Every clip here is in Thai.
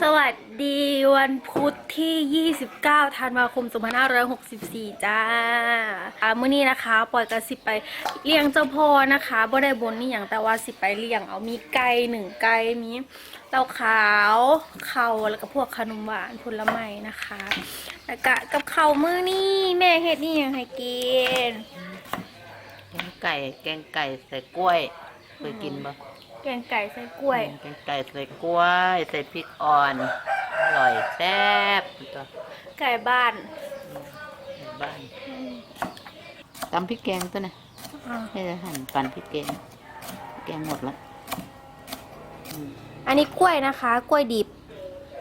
สวัสดีวันพุธที่ 29 ธันวาคม 2564 จ้าอ่ามื้อนี้นะคะ ปล่อยกระสิบไปเลี้ยงเจ้าพ่อนะคะบ่ได้บนนี่อย่างแต่ว่าสิไปเลี้ยงเอามีไก่หนึ่งไก่มีเต้าขาวข้าแล้วก็พวกขนมหวานผลไม้นะคะ แล้วก็กับเข้ามื้อนี้แม่เฮ็ดนี่ยังให้กินแกงไก่แกงไก่ใส่กล้วยเคยกินปะ แกงไก่ใส่กล้วย แกงไก่ใส่กล้วย ใส่พริกอ่อน อร่อยแซ่บตัวไก่บ้านในบ้านตำพริกแกงตัวน่ะอ่าให้จะหั่นปั่นพริกแกง แกงหมดละอืมอันนี้กล้วยนะคะ กล้วยดิบ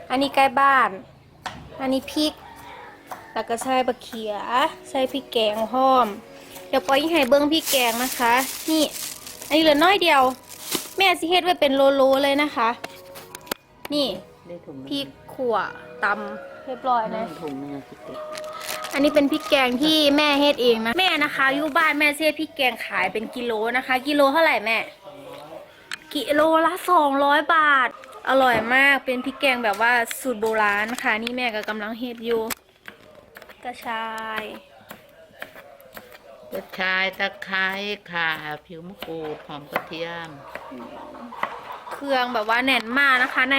อันนี้ไก่บ้าน อันนี้พริก แล้วก็ใส่บะเขีย ใส่พริกแกงหอม เดี๋ยวปอยให้เบิ้งพริกแกงนะคะ นี่ อันนี้เหลือน้อยเดียว แม่สิเฮ็ดไว้เป็นโลโลเลยนะคะ นี่ได้ถุงพริกขั่วตำเรียบร้อยนึนะงถุงนึงอะพี่ติ๊กอันนี้เป็นพริกแกงที่แม่เฮ็ดเองนะแม่นะคะอยู่บ้านแม่เฮ็ดพริกแกงขายเป็นกิโลนะคะ กิโลเท่าไหร่แม่ กิโลละสองร้อยบาท อร่อยมากเป็นพริกแกงแบบว่าสูตรโบราณค่ะ นี่แม่ก็กำลังเฮ็ดอยู่กระชายกระชายตะไคร้ข่าผิวมะกรูดหอมกระเทียม เครื่องแบบว่าแน่นมากนะคะ ใน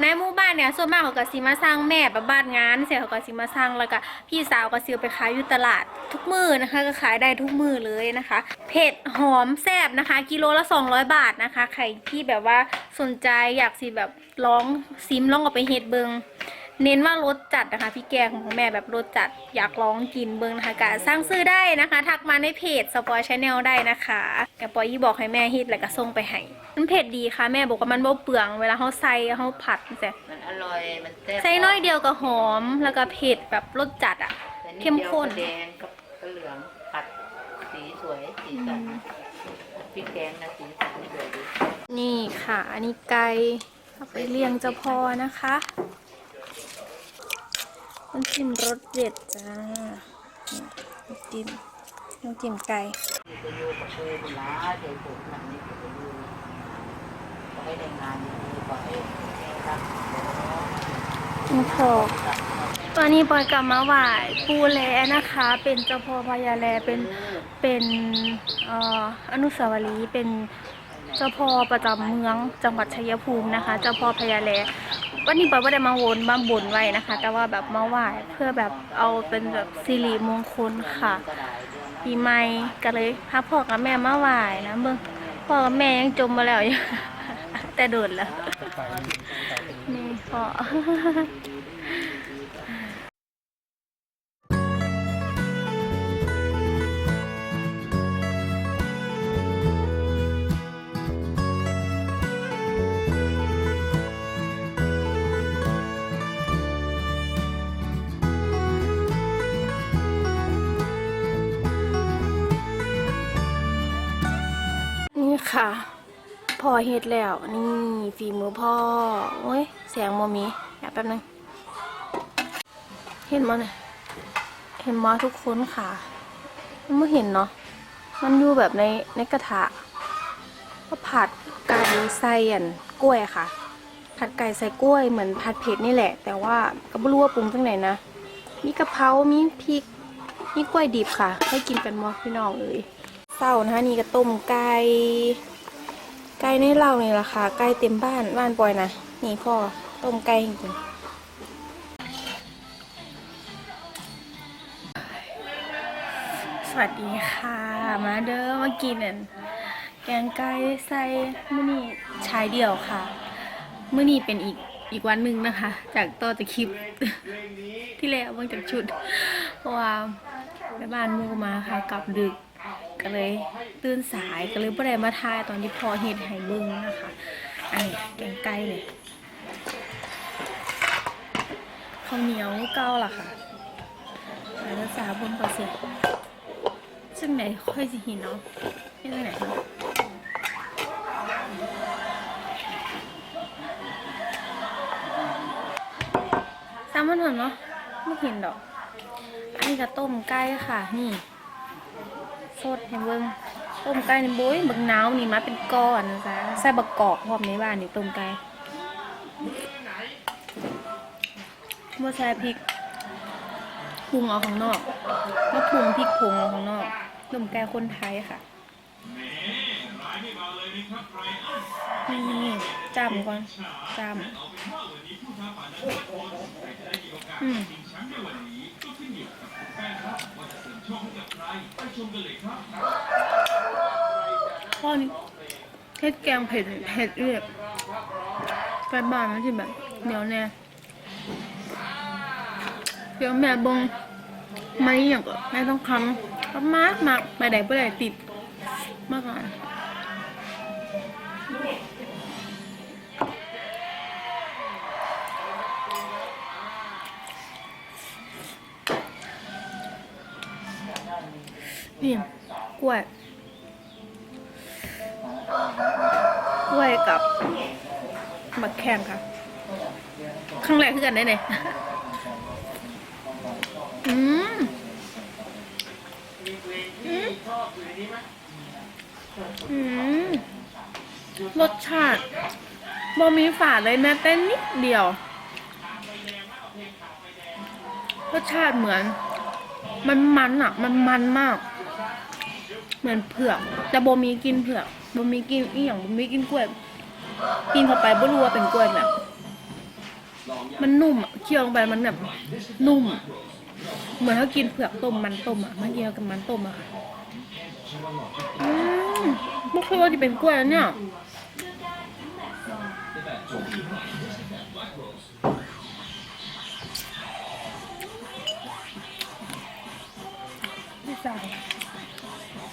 ในหมู่บ้านเนี่ยส่วนมากเขาก็สิมาสร้างแม่แบบบ้านงานเสียเขาก็สิมาสร้างแล้วก็พี่สาวก็สิเอไปขายอยู่ตลาดทุกมือนะคะ ก็ขายได้ทุกมือเลยนะคะ เผ็ดหอมแซ่บนะคะ กิโลละ 200 บาทนะคะใครที่แบบว่าสนใจอยากสิแบบลองซิมลองออกไปเฮ็ดเบิง เน้นว่ารสจัดนะคะพี่แกงของแม่แบบรสจัดอยากลองกินเบิงนะคะก็สร้างซื้อได้นะคะ ทักมาในเพจสปอยชาแนลได้นะคะแกปอยยี่บอกให้แม่เฮ็ดแล้วก็ส่งไปให้มันเผ็ดดีค่ะแม่บอกว่ามันบ่เปลืองเวลาเขาใส่เขาผัดใส่มันอร่อยมันแซ่บใส่น้อยเดียวก็หอมแล้วก็เผ็ดแบบรสจัดอะแต่ดเข้มข้นดียวก็แดงกับกระเหลืองผัดสีสวยสีสันพริกแกงนะสีสันสวยดีนี่ค่ะ อันนี้ไก่เอาไปเลี้ยงเจ้าพ่อนะคะ น้ำจิ้มรสเด็ดจ้านี่น้ำจิ้มน้ำจิ้มไก่มีก็อยู่กับปูบุหลาเดี๋ยวผมหนังนี้ก็จะอยู่ขอให้ได้งานดีๆขอให้แม่รักนี่พอตอนนี้ปอยกลับมาไหว้ปูแลนะคะ เป็นเจ้าพ่อพญาแลเป็นเป็นเอ่ออนุสาวรีย์เป็นเจ้าพ่อประจำเมืองจังหวัดชัยภูมินะคะ เจ้าพ่อพญาแล วันนี้ปอยไม่ได้มาวนมาบนไว้นะคะ แต่ว่าแบบมาไหว้เพื่อแบบเอาเป็นแบบสิริมงคลค่ะก็ได้เดือนปีใหม่ก็เลยพาพ่อกับแม่มาไหว้นะเบิ่งพ่อกับแม่ยังจมมาแล้วอยู่แต่โดดแล้วนี่พ่อ ค่ะ พอเฮ็ดแล้วนี่ฝีมือพ่อโอ้ยแสงโมมีเดี๋ยวแป๊บนึง เห็นมั้ยเห็นมาทุกคนค่ะมันไม่เห็นเนาะมันอยู่แบบในในกระทะก็ผัดไก่ใส่อันกล้วยค่ะ ผัดไก่ใส่กล้วยเหมือนผัดเผ็ดนี่แหละ แต่ว่าก็ไม่รู้ว่าปรุงจังไหนนะมีกะเพรา มีพริก มีกล้วยดิบค่ะ ให้กินกันมั้พี่น้องเอ้ย เศร้านะคะนี่ก็ต้มไก่ไก่ในเหล้านี่แหละค่ะไก่เต็มบ้านบ้านปอยนะนี่พ่อต้มไก่จริงสวัสดีค่ะ มาเด้อมากินแกงไก่ใส่มื้อนี้ชายเดี่ยวค่ะมื้อนี้เป็นอีกอีกวันหนึ่งนะคะ จากต่อจากคลิปที่แล้วเบิ่งจากชุดเพราะว่าแม่บ้านมูมาค่ะกลับดึก ก็เลยตื่นสายก็เลยบ่ได้มาทายตอนที่พอเฮ็ดให้เบิ่งนะคะอันนี้แกงไก่เลยข้าวเหนียวเก้าล่ะค่ะแล้วก็สาบนก็เสร็จซึ่งไหนค่อยสิเหินเนาะนี่ไหนเนาะสามมันเถอะเนาะไม่เห็นดอก อันนี้ก็ต้มไก่ค่ะ นี่ สดให้เบิ่งต้มไก่นี่โบ้ยบิ่งหนาวนี่มาเป็นก้อนนะจ๊ะใส่บักกอกพร้อมในบ้านนี่ต้มไก่บ่ใส่พริกปรุงเอาข้างนอกแล้วปรุงพริกผงเอาข้างนอกนมแกงคนไทยค่ะนี่นี่จำก่อนจำอืม ข้อนี้เฮ็ดแกงเผ็ดเผ็ดเรียบไปบ้านนะที่แบบเหนียวแน่เดี๋ยวแม่บงไม่อย่างก็แม่ต้องคำก็มากมากไปไหนไปไหนติดมากอะ นี่กล้วย กล้วยกับมักแขงค่ะข้างแรกคือกันได้เนี่ยอืมอืมรสชาติบ่มีฝาดเลยแม้แต่นิดเดียว รสชาติเหมือน มันมันอะ มันมันมาก เหมือนเผือกแต่โบมีกินเผือกโบมีกินอีหยังโบมีกินกล้วย กินเข้าไปบ่รู้ว่าเป็นกล้วยแบบมันนุ่มอะเคี่ยวลงไปมันแบบนุ่ม เหมือนเขากินเผือกต้มมันต้มอะมันเกี่ยวกับมันต้มอะค่ะอืมไม่เคยว่าจะเป็นกล้วยเนี่ยไม่ใส่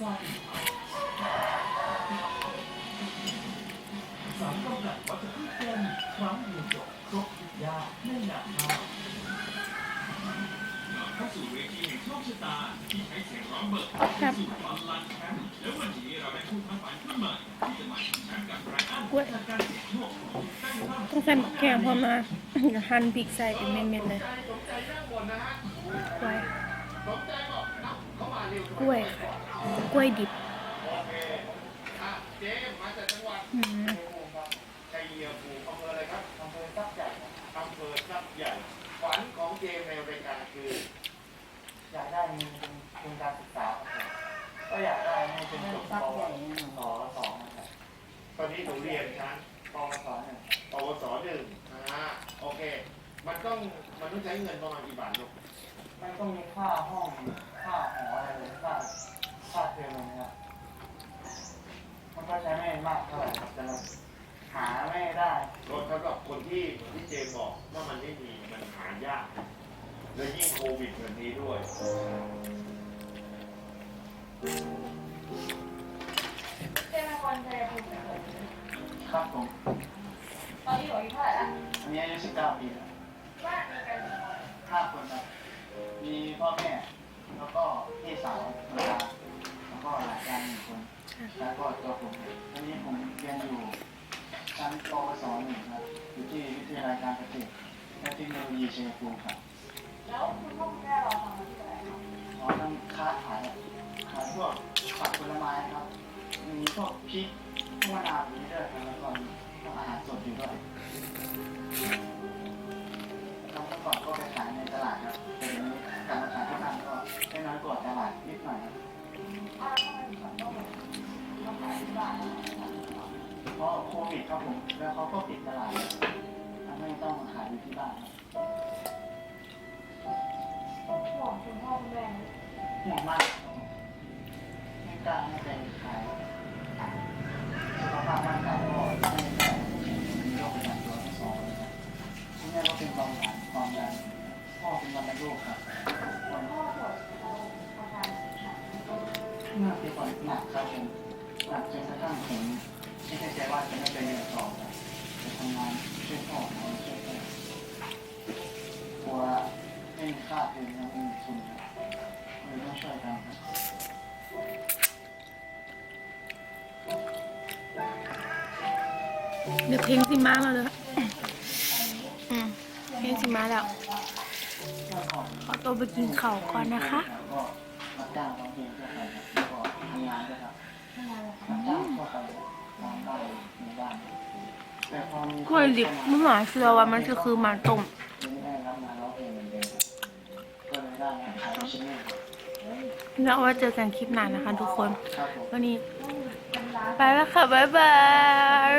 ครับกล้วยต้องใส่หมักแข็งพอมาหั่นพริกใส่เป็นเม็ดๆเลยกล้วยกล้วยค่ะกล้วยดิบอืมชัยเยียภูมิอำเภออะไรครับอำเภอทรัพย์ใหญ่อำเภอทรัพย์ ใหญ่ฝันของเจมในรายการคือ อยากได้มีทุนการศึกษาครับก็อยากได้ให้เป็นจบปวสสองนะครับตอนนี้หนูเรียนชั้นปวสหนึ่งปวสหนึ่งอ่าโอเค มันต้องมันต้องใช้เงินประมาณกี่บาทลูกไม่ต้องมีค่าห้องค่าหออะไรเลยค่าค่าเทอมอะไรนะครับมัน ก็ใช้ไม่มากเท่าไหร่ครับแต่เราหาไม่ได้รถสำหรับคนที่ที่เจมส์บอกว่ามันไม่มีมันหายาก แล้วยิ่งโควิดแบบนี้ด้วยครับผม ตอนนี้อยู่อายุเท่าไหร่ละอันนี้อายุสิบเก้าปีแล้วบ้านมีกันกี่คนห้าคนครับ มีพ่อแม่ แล้วก็พี่สาวภรรยาแล้วก็หลานชายหนึ่งคน แล้วก็ตัวผมอันนี้ผมเรียนอยู่ชั้นปวสหนึ่งครับอยู่ที่วิทยาลัยการเกษตรและเทคโนโลยีชัยภูมิครับแล้วคุณพ่อคุณแม่เราทำอะไรคะอ๋อทำค้าขายขายพวกผักผลไม้ครับมีพวกพริกพวกมะนาวมีด้วยครับแล้วก็พวกอาหารสดอยู่ด้วยแล้วเมื่อก่อนก็ไปขายในตลาดครับแต่เดี๋ยวนี้การขายที่นั่นก็ได้น้อยกว่าตลาดนิดหน่อยครับ ครับผมแล้วเขาก็ปิดตลาดทำให้ต้องมาขายอยู่ที่บ้านบห่วงคุณพ่อคุณแม่ห่วงมากไม่กล้าไม่ไปขายสุขภาพร่างกายก็ ไม่มีค่าเทอมยังไม่มีทุนครับเลยต้องช่วยกันครับเดี๋ยวเพลงสิมาแล้วเลยอืมเพลงสิมาแล้ว ขอตัวไปกินข้าวก่อนนะคะก็รับจ้างร้องเพลงทั่วไปครับแล้วก็ทำงานด้วยครับรับจ้างทั่วไปตามบ้านในบ้านแต่พอมี กล้วยดิบไม่หมายเชื่อว่ามันจะคือหมันต้ม แล้วเอาไว้เจอกันคลิปหน้านะคะทุกคนครับผมวันนี้เป็นร้านไปแล้วค่ะ บ๊ายบาย